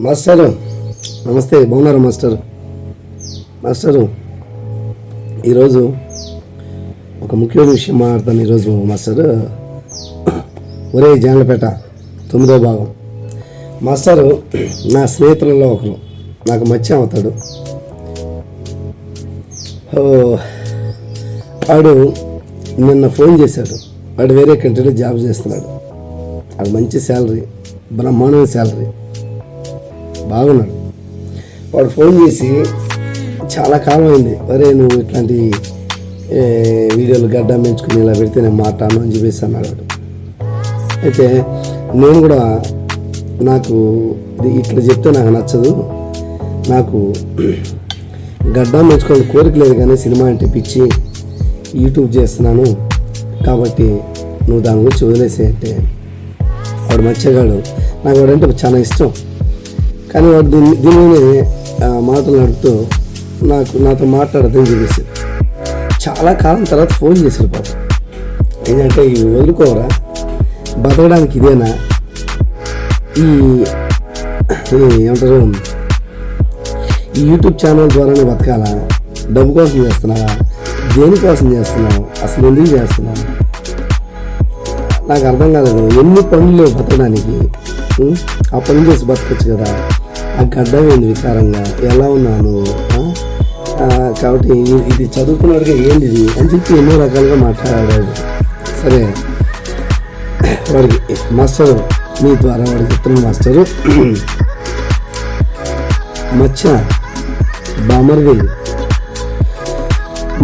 Master నమస్తే బాగున్నారు master? Master ఈరోజు ఒక ముఖ్యమైన విషయం మాట్లాడతాను ఈరోజు మాస్టర్. ఒరే జాండ్లపేట తొమ్మిదో భాగం. మాస్టరు నా స్నేహితులలో ఒకరు నాకు మచ్చి అవుతాడు. ఓ, వాడు నిన్న ఫోన్ చేశాడు. వాడు వేరే కంట్రీలో జాబ్ చేస్తున్నాడు. వాడు మంచి శాలరీ బ్రహ్మాండమైన శాలరీ. బాగున్నాడు. వాడు ఫోన్ చేసి చాలా కాలం అయింది అరే నువ్వు ఇట్లాంటి వీడియోలు గడ్డ పెంచుకుని ఇలా పెడితే నేను మాట్లాడను అని చెప్పేసి అన్నాడు వాడు. అయితే నేను కూడా నాకు ఇట్లా చెప్తే నాకు నచ్చదు. నాకు గడ్డం పెంచుకోవాలి కోరిక లేదు కానీ సినిమా అంటే పిచ్చి. యూట్యూబ్ చేస్తున్నాను. కాబట్టి నువ్వు దాని గురించి వదిలేసే అంటే వాడు మచ్చగాడు నాకు వాడంటే చాలా ఇష్టం. కానీ వాడు దీన్ని దీని మీదే, మాట్లాడుతూ నాకు నాతో మాట్లాడదని చెప్పేసి చాలా కాలం తర్వాత ఫోన్ చేశారు పాప. ఏంటంటే ఇవి వదులుకోవరా బతకడానికి ఇదేనా? ఈ ఏమంటారు? ఈ యూట్యూబ్ ఛానల్ ద్వారానే బతకాలా? డబ్బు కోసం చేస్తున్నావా దేనికోసం చేస్తున్నావు అసలు ఎందుకు చేస్తున్నావు నాకు అర్థం కాలేదు. ఎన్ని పనులు బతకడానికి? ఆ పనులు చేసి బతకచ్చు కదా? నాకు అర్థమైంది వికారంగా ఎలా ఉన్నాను? కాబట్టి ఇది చదువుకున్నాడుగా ఏంది ఇది? అని చెప్పి ఎన్నో రకాలుగా మాట్లాడాడు. సరే. వాడికి మాస్టర్ మీ ద్వారా వాడికి చెప్తున్న మాస్టరు. మచ్చ బామర్వి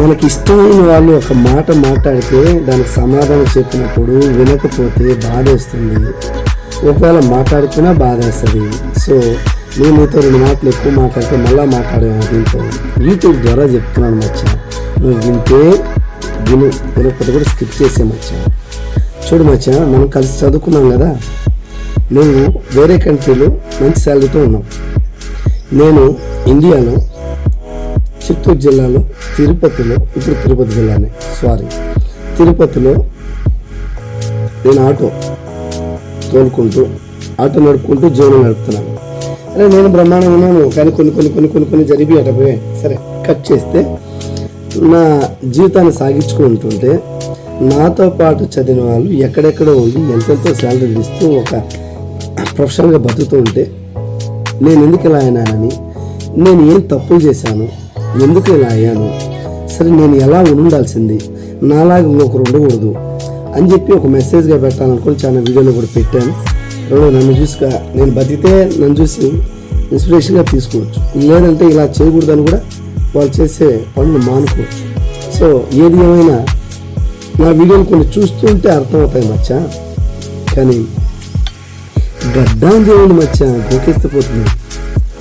మనకి ఇష్టమైన వాళ్ళు ఒక మాట మాట్లాడితే దానికి సమాధానం చెప్పినప్పుడు వినకపోతే బాధ వస్తుంది ఒకవేళ మాట్లాడుతున్నా బాధేస్తుంది. సో నేను మీతో రెండు మాటలు ఎక్కువ మాట్లాడితే మళ్ళీ మాట్లాడేమో దీంతో యూట్యూబ్ ద్వారా చెప్తున్నాను మచ్చా. నువ్వు వింటే విను. వినకపోతే కూడా స్కిప్ చేసే మచ్చా. చూడు మచ్చ మనం కలిసి చదువుకున్నాం కదా. నువ్వు వేరే కంట్రీలో మంచి శాలరీతో ఉన్నావు. నేను ఇండియాలో చిత్తూరు జిల్లాలో తిరుపతిలో ఇప్పుడు తిరుపతి జిల్లానే సారీ తిరుపతిలో నేను ఆటో తోలుకుంటూ ఆటో నడుపుకుంటూ జీవనం నడుపుతున్నాను. అరే నేను బ్రహ్మాండంగా ఉన్నాను కానీ కొన్ని కొన్ని కొన్ని కొన్ని కొన్ని జరిపి అటపోయాయి సరే కట్ చేస్తే. నా జీవితాన్ని సాగించుకుంటుంటే నాతో పాటు చదివిన వాళ్ళు ఎక్కడెక్కడ ఉండి ఎంతెంతో శాలరీలు ఇస్తూ ఒక ప్రొఫెషనల్గా బతుకుతూ ఉంటే నేను ఎందుకు ఇలా అయినానని నేను ఏం తప్పులు చేశాను ఎందుకు ఇలా అయ్యాను సరే నేను ఎలా ఉండాల్సింది నాలాగా ఇంకొకరు ఉండకూడదు అని చెప్పి ఒక మెసేజ్గా పెట్టాలనుకుని చాలా వీడియోలో కూడా పెట్టాను. రెండు నన్ను చూసి నేను బతికితే నన్ను చూసి ఇన్స్పిరేషన్గా తీసుకోవచ్చు. లేదంటే ఇలా చేయకూడదని కూడా వాళ్ళు చేసే పనులు మానుకోవచ్చు. సో ఏది ఏమైనా నా వీడియోలు కొన్ని చూస్తుంటే అర్థమవుతాయి మచ్చ. కానీ గడ్డం దేవుని మధ్య గోకెత్తిపోతుంది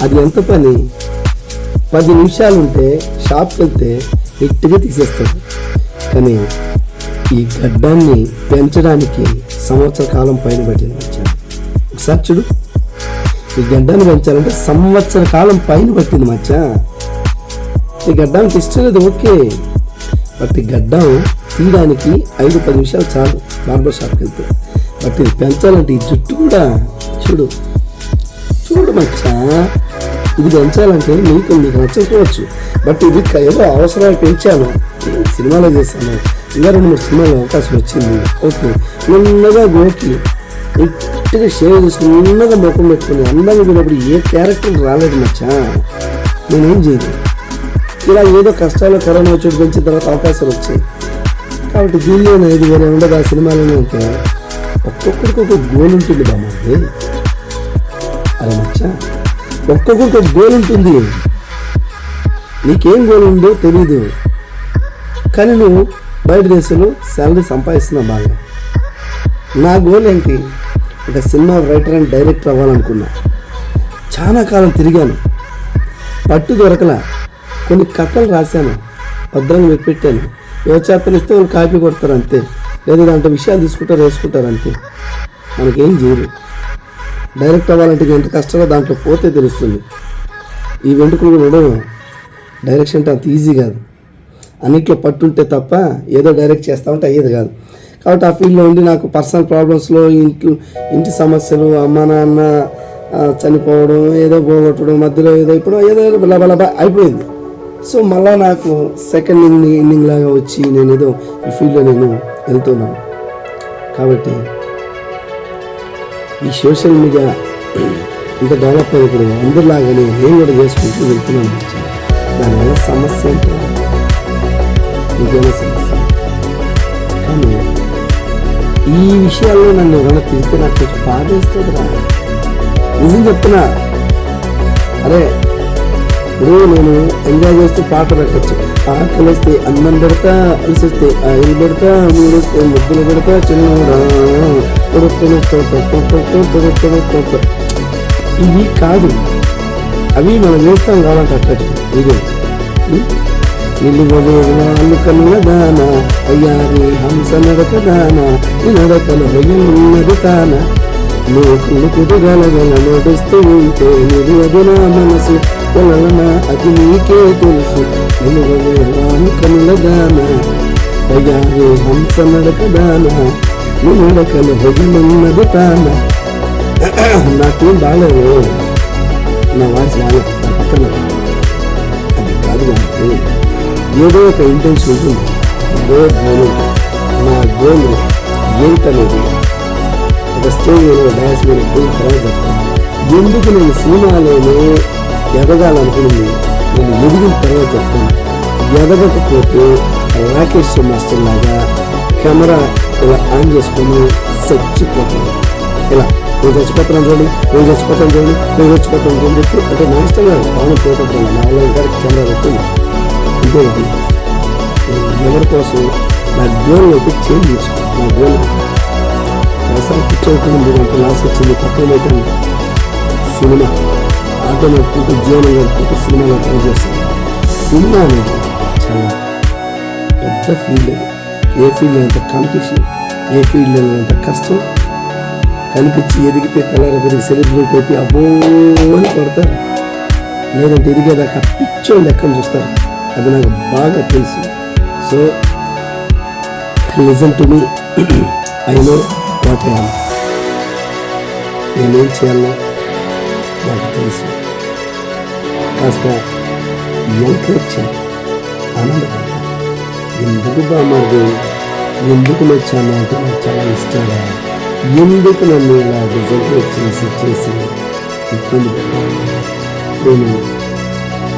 అది ఎంత పని? పది నిమిషాలు ఉంటే షాప్కి వెళ్తే ఎట్టుగా తీసేస్తారు కానీ ఈ గడ్డాన్ని పెంచడానికి సంవత్సర కాలం పైన పట్టింది ఒకసారి చూడు. ఈ గడ్డాన్ని పెంచాలంటే సంవత్సర కాలం పైన పట్టింది మచ్చ. ఈ గడ్డానికి ఇష్టం లేదు ఓకే. బట్ ఈ గడ్డం తీయడానికి ఐదు పది నిమిషాలు చాలు బార్బర్ షాప్కి వెళ్తే. బట్ ఇది పెంచాలంటే ఈ జుట్టు కూడా చూడు. చూడు మచ్చ. ఇది పెంచాలంటే నీకు నీకు నచ్చకపోవచ్చు. బట్ ఇది ఏదో అవసరాలు పెంచాను. సినిమాలో చేశాను. ఇంకా రెండు మూడు సినిమాలో అవకాశం వచ్చింది. ఓకే. నిన్నగా గోకి. ఇట్టుగా షేవ్ చేసుకుని నున్నగా ముఖం పెట్టుకుని అందంగా పోయినప్పుడు ఏ క్యారెక్టర్ రాలేదు మచ్చా? నేనేం చేయను. ఇలా ఏదో కష్టాలు కరోనా వచ్చి పెంచిన తర్వాత అవకాశాలు వచ్చాయి. కాబట్టి దీనిలో ఇది వేరే ఉండదు ఆ సినిమాలోనే ఉంటే. ఒక్కొక్కరికి ఒక గోల్ ఉంటుంది బామ్మంది అరే మచ్చా ఒక్కొక్కరికి ఒక గోల్ ఉంటుంది. నీకేం గోల్ ఉందో తెలీదు. కానీ నువ్వు బయట దేశంలో శాలరీ సంపాదిస్తున్నావు బాగా. నా గోల్ ఏంటి? ఒక సినిమా రైటర్ అండ్ డైరెక్టర్ అవ్వాలనుకున్నా. చాలా కాలం తిరిగాను. పట్టు దొరకల. కొన్ని కథలు రాశాను. భద్రంగా పెట్టాను. యువచేతలు ఇస్తే వాళ్ళు కాపీ కొడతారు అంతే. లేదా దాంట్లో విషయాలు తీసుకుంటారు వేసుకుంటారు అంతే. మనకేం చేయరు. డైరెక్ట్ అవ్వాలంటే ఎంత కష్టమో దాంట్లో పోతే తెలుస్తుంది. ఈ వెంట్రుకలు కూడా డైరెక్షన్ అంటే అంత ఈజీ కాదు. అన్నిట్లో పట్టుంటే తప్ప ఏదో డైరెక్ట్ చేస్తామంటే అయ్యేది కాదు. కాబట్టి ఆ ఫీల్డ్లో ఉండి నాకు పర్సనల్ ప్రాబ్లమ్స్లో ఇంటి ఇంటి సమస్యలు అమ్మ నాన్న చనిపోవడం ఏదో పోగొట్టడం మధ్యలో ఏదో ఇప్పుడు ఏదో బలబలబా అయిపోయింది. సో మళ్ళా నాకు సెకండ్ ఇన్నింగ్ ఇన్నింగ్ లాగా వచ్చి నేను ఏదో ఈ ఫీల్డ్లో నేను వెళ్తున్నాను. కాబట్టి ఈ సోషల్ మీడియా ఇంత డెవలప్ అయినప్పుడు అందరిలాగానే నేను కూడా చేసుకుంటూ వెళ్తున్నాను. దానివల్ల సమస్య ఏంటి ఇంకేమైనా సమస్య? కానీ ఈ విషయాల్లో నన్ను ఎవరైనా తిరిగితే నాకు కొంచెం బాధ వేస్తుంది రా నిజం చెప్తున్నా. అరే ఇప్పుడు నేను ఎంజాయ్ చేస్తూ పాట పెట్టచ్చు. ఆకలి వస్తే అన్నం పెడతా అలసి వస్తే ఆయిల్ పెడతా మీరు వస్తే ముద్దులు పెడతా చిన్న ఇవి కాదు. అవి మనం చేస్తాం కావాలంటే అక్కడ ఇది నిన్ను వాళ్ళు కనుల దాన. అయ్యారి హంస నడక దాన. ఈ నడకలు ఉన్నది తాన. లోకులు కుదగలగల నడుస్తూ ఉంటే నిలువదు నా మనసు. వలన అది నీకే తెలుసు. నిలువను కనుల దాన. అయ్యారి హంస నడక దాన. నీ నడకలు భజనున్నది తాన. నాకేం బాగాలేదు. నా వాయిస్ బాగా పక్కన అది కాదు నాకు ఏదో ఒక ఇంటెన్స్ ఉంటుంది ఏదో గోల్ నా గోల్ ఏంటనేది ఒక స్టేజ్ మీద డ్యాన్స్ మీద గోల్ తర్వాత చెప్తాను. ఎందుకు నేను సినిమాలోనే ఎదగాలనుకుంది? నేను ఎదిగిన తర్వాత చెప్తాను. ఎదగకపోతే రాకేష్ మాస్టర్ లాగా కెమెరా ఇలా ఆన్ చేసుకొని చచ్చిపోతాను. ఇలా నేను చచ్చిపోతున్నాను చూడండి నేను చచ్చిపోతాను చూడండి నేను చచ్చిపోతాను చూడండి. చెప్పి అంటే నా గారు కాదు పవన్ పోతాను నా వల్ల ఇంకా కెమెరా పెట్టింది అంతే ఎవరి కోసం? నా గోల్ అయితే చేంజ్ చేసుకో. నా గోల్ వ్యవసాయం కూర్చోకుండా మీరు అంత లాస్ వచ్చింది పక్కన సినిమా. ఆటో నడుపుకుంటూ జీవనం నడుపుకుంటూ సినిమాలో ట్రై చేస్తాను. సినిమా అనేది చాలా పెద్ద ఫీల్డ్ అది. ఏ ఫీల్డ్ అంత కాంపిటీషన్ ఏ ఫీల్డ్ అంత కష్టం? కనిపించి ఎదిగితే తెల్లారి పెరిగి సెలబ్రేట్ అయిపోయి అబ్బో అని కొడతారు. లేదంటే ఎదిగేదాకా పిచ్చోళ్ళు లెక్కను చూస్తారు? అది నాకు బాగా తెలుసు. So listen to me I know what I నేనేం చేయాలో నాకు తెలుసు. కాస్త ఎంకరేజ్ చేయాలి ఆనందపడతా ఎందుకు బామాది ఎందుకు నచ్చాను అంటే నాకు చాలా ఇష్టంగా ఎందుకు నన్ను ఇలా డిజైన్ చేసి చేసి ఇబ్బంది పెట్టాను నేను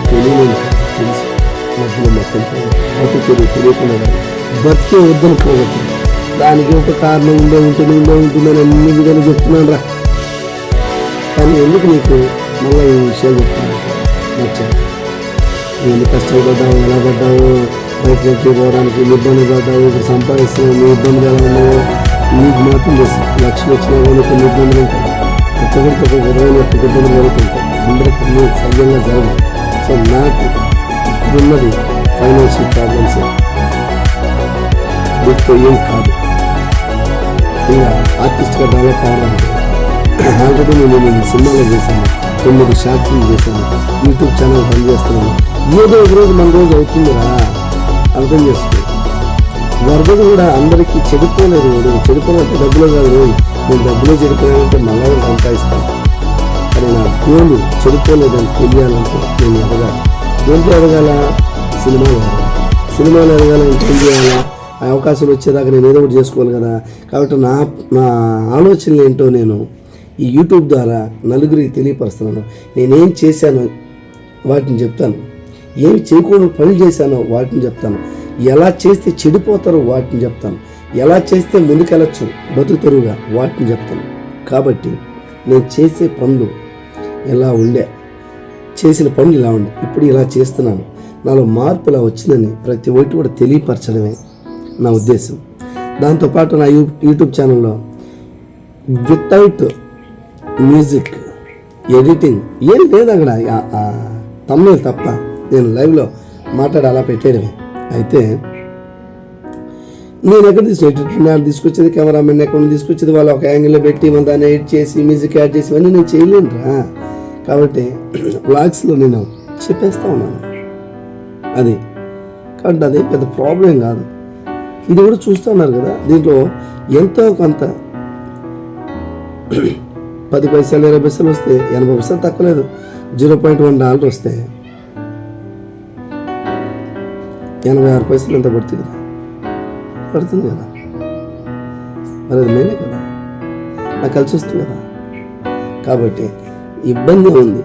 తెలియని తెలుసు. మధ్యలో మొత్తం అతి తెలియ తెలియకుండా బతికే వద్దని పోగొట్టు దానికి ఒక కారణం ఉండే ఉంటుంది ఉండే ఉంటుంది అని అన్ని విధాలు చెప్తున్నాను రా. కానీ ఎందుకు నీకు మళ్ళీ ఈ విషయాలు చెప్తాను నచ్చాను నేను కష్టపడ్డాము ఎలా పడ్డాము బయట పోవడానికి ఇబ్బంది పడ్డాము ఇప్పుడు సంపాదిస్తున్నాము నీ ఇబ్బందులు ఎలా ఉన్నావు నీకు మాత్రం తెలుసు. లక్ష్యం వచ్చినా కానీ కొన్ని ఇబ్బందులు ఉంటాయి. ఒక్కొక్కరికి ఒక ఇరవై ఒక్క ఇబ్బందులు జరుగుతుంటాయి. అందరికీ నీ సవ్యంగా జరగదు సో నాకు ఇప్పుడున్నది ఫైనాన్షియల్ ప్రాబ్లమ్స్. దీంట్లో ఏం కాదు. ఇంకా ఆర్టిస్ట్గా డెవలప్ అవ్వడానికి ఆల్రెడీ నేను నేను సినిమాలో చేశాను. తొమ్మిది షార్ట్ చేశాను. యూట్యూబ్ ఛానల్ రన్ చేస్తున్నాను. ఏదో ఒక రోజు మన రోజు అవుతుందిరా. అర్థం చేసుకో. వరదలు కూడా అందరికీ చెడిపోలేదు. వాడు చెడిపోయినట్టు డబ్బులు కాదు రోజు నేను డబ్బులు చెడిపోయానంటే మళ్ళీ సంపాదిస్తాను కానీ నా గోలు చెడిపోలేదని తెలియాలంటే నేను ఎదగాలి. దేంట్లో ఎదగాల సినిమాలో ఎదగాల సినిమాలో ఎదగాల ఇంకేం చేయాలా? ఆ అవకాశాలు వచ్చేదాకా నేను ఏదో ఒకటి చేసుకోవాలి కదా. కాబట్టి నా నా ఆలోచనలు ఏంటో నేను ఈ యూట్యూబ్ ద్వారా నలుగురికి తెలియపరుస్తున్నాను. నేనేం చేశాను వాటిని చెప్తాను. ఏమి చేయకూడని పనులు చేశానో వాటిని చెప్తాను. ఎలా చేస్తే చెడిపోతారో వాటిని చెప్తాను. ఎలా చేస్తే ముందుకెళ్ళచ్చు బతుకుతరుగా వాటిని చెప్తాను. కాబట్టి నేను చేసే పనులు ఎలా ఉండే చేసిన పనులు ఇలా ఉండి ఇప్పుడు ఇలా చేస్తున్నాను. నాలో మార్పు ఇలా వచ్చిందని ప్రతి ఒక్కటి కూడా తెలియపరచడమే నా ఉద్దేశం. దాంతోపాటు నా యూ యూట్యూబ్ ఛానల్లో వితౌట్ మ్యూజిక్ ఎడిటింగ్ ఏం లేదు అక్కడ. తమ్ముడు తప్ప నేను లైవ్లో మాట్లాడి అలా పెట్టేయడమే. అయితే నేను ఎక్కడ తీసుకు ఎడిటర్ తీసుకొచ్చేది కెమెరామెన్ ఎక్కడ తీసుకొచ్చేది వాళ్ళు ఒక యాంగిల్లో పెట్టి మన దాన్ని ఎడిట్ చేసి మ్యూజిక్ యాడ్ చేసి ఇవన్నీ నేను చేయలేనురా. కాబట్టి వ్లాగ్స్లో నేను చెప్పేస్తూ ఉన్నాను. అది. కాబట్టి అది పెద్ద ప్రాబ్లం కాదు. ఇది కూడా చూస్తూ ఉన్నారు కదా దీంట్లో ఎంతో కొంత పది పైసలు ఇరవై పైసలు వస్తే ఎనభై పైసలు తక్కువ లేదు జీరో పాయింట్ వన్ డాలర్ వస్తే ఎనభై ఆరు పైసలు ఎంత పడుతుంది కదా? పడుతుంది కదా? మరి అది మేలే కదా? నాకు కలిసి వస్తుంది కదా? కాబట్టి ఇబ్బంది ఉంది.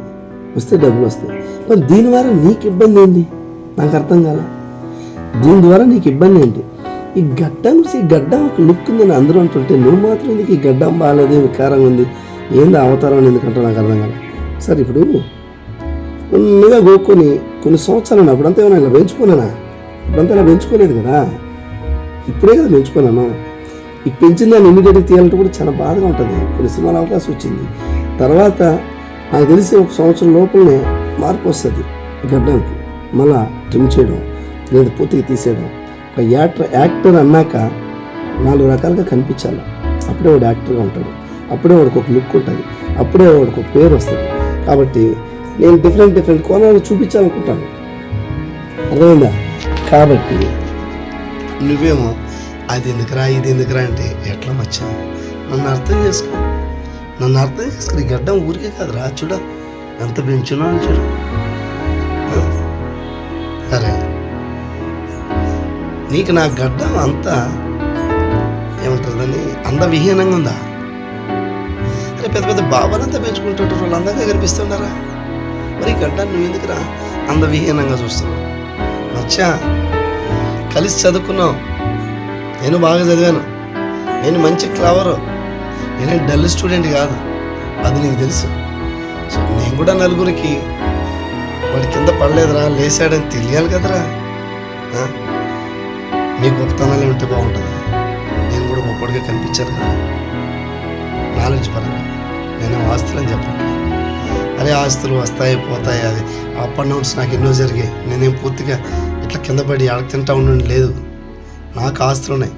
వస్తే డబ్బులు వస్తాయి. మరి దీని ద్వారా నీకు ఇబ్బంది ఏంటి? నాకు అర్థం కాల? దీని ద్వారా నీకు ఇబ్బంది ఏంటి? ఈ గడ్డం ఈ గడ్డం ఒక లుక్ ఉందని అందరూ అంటుంటే నువ్వు మాత్రం నీకు ఈ గడ్డం బాగాలేదు? వికారంగా ఉంది. ఏంది అవతారం అని ఎందుకంటే నాకు అర్థం కాల? సరే ఇప్పుడు ఉన్నగా గోక్కొని కొన్ని సంవత్సరాలు అప్పుడంతా ఏమైనా ఇలా పెంచుకున్నానా? ఇప్పుడంతా ఇలా పెంచుకోలేదు కదా? ఇప్పుడే కదా పెంచుకున్నాను. ఈ పెంచిన దాన్ని ఇమీడియట్గా తీయాలంటే కూడా చాలా బాధగా ఉంటుంది. కొన్ని సినిమాల అవకాశం వచ్చింది. తర్వాత నాకు తెలిసి ఒక సంవత్సరం లోపలనే మార్పు వస్తుంది. గడ్డానికి మళ్ళా ట్రిమ్ చేయడం లేదా పూర్తిగా తీసేయడం. ఒక యాక్టర్ యాక్టర్ అన్నాక నాలుగు రకాలుగా కనిపించాలి. అప్పుడే వాడు యాక్టర్గా ఉంటాడు. అప్పుడే వాడికి ఒక లుక్ ఉంటుంది. అప్పుడే వాడికి ఒక పేరు వస్తుంది. కాబట్టి నేను డిఫరెంట్ డిఫరెంట్ కోణాలు చూపించాలనుకుంటాను. అర్థమైందా? కాబట్టి నువ్వేమో అది ఎందుకురా ఇది ఎందుకురా అంటే ఎట్లా మచ్చా నన్ను అర్థం చేసుకో. నన్ను అర్థం చేసుకుని గడ్డం ఊరికే కాదురా చూడ. ఎంత పెంచున్నా చూడు. సరే. నీకు నా గడ్డం అంతా ఏమంటుందని అందవిహీనంగా ఉందా? అరే పెద్ద పెద్ద బాబాలంతా పెంచుకుంటుంటారు వాళ్ళు అందంగా కనిపిస్తున్నారా మరి గడ్డాన్ని నువ్వు ఎందుకురా అందవిహీనంగా చూస్తున్నావు? మచ్చా కలిసి చదువుకున్నావు. నేను బాగా చదివాను. నేను మంచి క్లవరు. నేను డల్ స్టూడెంట్ కాదు. అది నీకు తెలుసు. సో నేను కూడా నలుగురికి వాడి కింద పడలేదురా లేచాడని తెలియాలి కదరా. మీ గొప్పతనాలే ఉంటే బాగుంటుంది. నేను కూడా గొప్పడిగా కనిపించాను కదా. నాలెడ్జ్ పరంగా. నేను ఆస్తులని చెప్పట్లేదు. అరే ఆస్తులు వస్తాయి పోతాయి అది అప్ అండ్ డౌన్స్ నాకు ఎన్నో జరిగాయి. నేనేం పూర్తిగా ఇట్లా కింద పడి ఆడ తింటా ఉండండి లేదు. నాకు ఆస్తులు ఉన్నాయి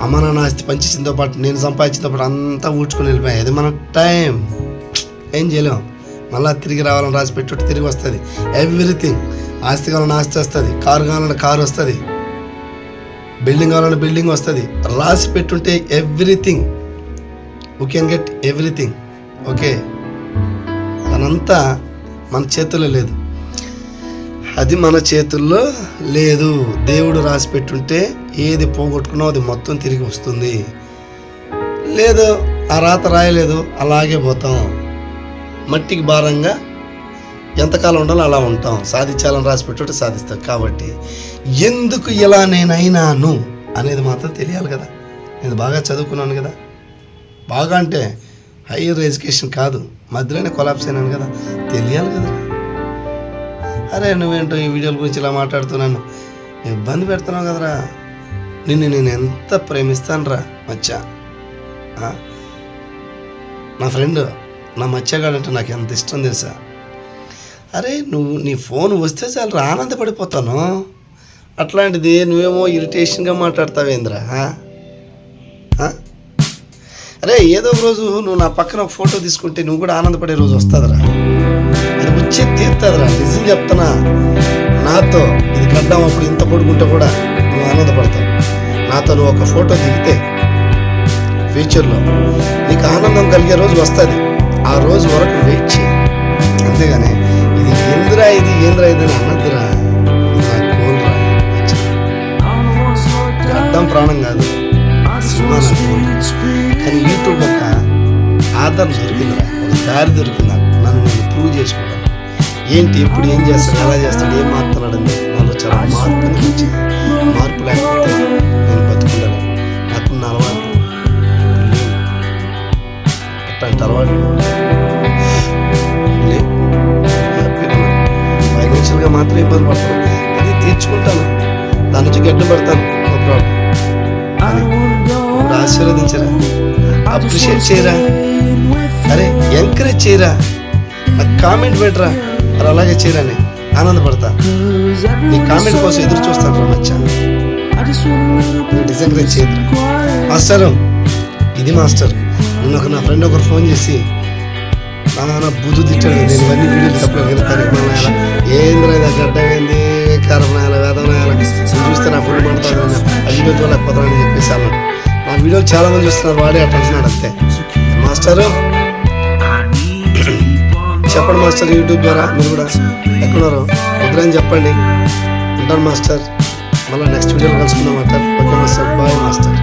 అమ్మ నాన్న ఆస్తి పాటు నేను సంపాదించినతో పాటు అంతా ఊడ్చుకొని వెళ్ళిపోయాయి అది మన టైం. ఏం చేయలేం. మళ్ళీ తిరిగి రావాలని రాసి పెట్టి తిరిగి వస్తుంది. ఎవ్రీథింగ్. ఆస్తి కావాలని ఆస్తి వస్తుంది. కారు కావాలని కారు వస్తుంది. బిల్డింగ్ కావాలని బిల్డింగ్ వస్తుంది. రాసి పెట్టుంటే everything. We can get everything? Okay. దానంతా మన చేతుల్లో లేదు. అది మన చేతుల్లో లేదు. దేవుడు రాసి పెట్టుంటే ఏది పోగొట్టుకున్నావు అది మొత్తం తిరిగి వస్తుంది. లేదు ఆ రాత రాయలేదు అలాగే పోతాం. మట్టికి భారంగా ఎంతకాలం ఉండాలో అలా ఉంటాం. సాధించాలని రాసి పెట్టుంటే సాధిస్తాం. కాబట్టి ఎందుకు ఇలా నేనైనాను అనేది మాత్రం తెలియాలి కదా. నేను బాగా చదువుకున్నాను కదా. బాగా అంటే హైయర్ ఎడ్యుకేషన్ కాదు. మధ్యలోనే కొలాప్స్ అయినాను కదా. తెలియాలి కదా. అరే నువ్వేంటో ఈ వీడియోల గురించి ఇలా మాట్లాడుతున్నాను. ఇబ్బంది పెడుతున్నావు కదరా. నిన్ను నేను ఎంత ప్రేమిస్తానరా మచ్చా? నా ఫ్రెండ్ నా మచ్చగాడంటే నాకు ఎంత ఇష్టం తెలుసా? అరే నువ్వు నీ ఫోన్ వస్తే చాలు రా ఆనందపడిపోతాను. అట్లాంటిది నువ్వేమో ఇరిటేషన్గా మాట్లాడతావేంద్రా అరే ఏదో ఒక రోజు నువ్వు నా పక్కన ఒక ఫోటో తీసుకుంటే నువ్వు కూడా ఆనందపడే రోజు వస్తుందిరా. అది వచ్చే తీరుతుందిరా నిజం చెప్తున్నా. నాతో ఇది కడ్డాం అప్పుడు ఇంత పడుకుంటే కూడా నువ్వు ఆనందపడతావు. నాతో ఒక ఫోటో దిగితే ఫ్యూచర్లో నీకు ఆనందం కలిగే రోజు వస్తుంది. ఆ రోజు వరకు వెయిట్ చేయి. అంతేగాని ఇది ఏందిరా ఇది ఏంద్రా ఇది అని అన్నద్దురా అర్థం ప్రాణం కాదు. కానీ యూట్యూబ్ ఒక ఆధారం దొరికిందిరా. ఒక దారి దొరికిందా నన్ను నేను ప్రూవ్ చేసుకోవడం. ఏంటి ఎప్పుడు ఏం చేస్తాడు ఎలా చేస్తాడు ఏం మాట్లాడండి వాళ్ళు చాలా ఫైనాన్షియల్గా మాత్రం ఇబ్బంది పడతాను అది తీర్చుకుంటాను. దాని నుంచి గడ్డ పడతాను. నో ప్రాబ్లం ఆశీర్వదించరా? అప్రిషియేట్ చేయరా? అరే ఎంకరేజ్ చేయరా? నాకు కామెంట్ పెట్టరా? మరి అలాగే చేయరా అని ఆనందపడతా. నీ కామెంట్ కోసం ఎదురు చూస్తాను రా మచ్చా. డిసెంకరేజ్ చేయద్దు మాస్టరు ఇది మాస్టర్. నిన్న ఒక నా ఫ్రెండ్ ఒకరు ఫోన్ చేసి మా నాన్న బుద్ధి తిట్టాడు. నేను ఇవన్నీ వీడియోలు చెప్పలేదు పరిమాణాల ఏంద్ర గడ్డమైంది కరణాలు వేదనాలు చూస్తే నా ఫుడ్ పడుతుంది అజిబెత్ వాళ్ళకి పోతానని చెప్పేసి అలా నా వీడియోలు చాలా మంది చూస్తున్నారు. వాడే అట్లా అంతే. మాస్టరు? చెప్పండి మాస్టర్ యూట్యూబ్ ద్వారా. మీరు కూడా ఎక్కడున్నారు? వద్దని చెప్పండి. ఉంటాను మాస్టర్. మళ్ళీ నెక్స్ట్ వీడియోలో కలుసుకుందాం master. Okay master. Bye master.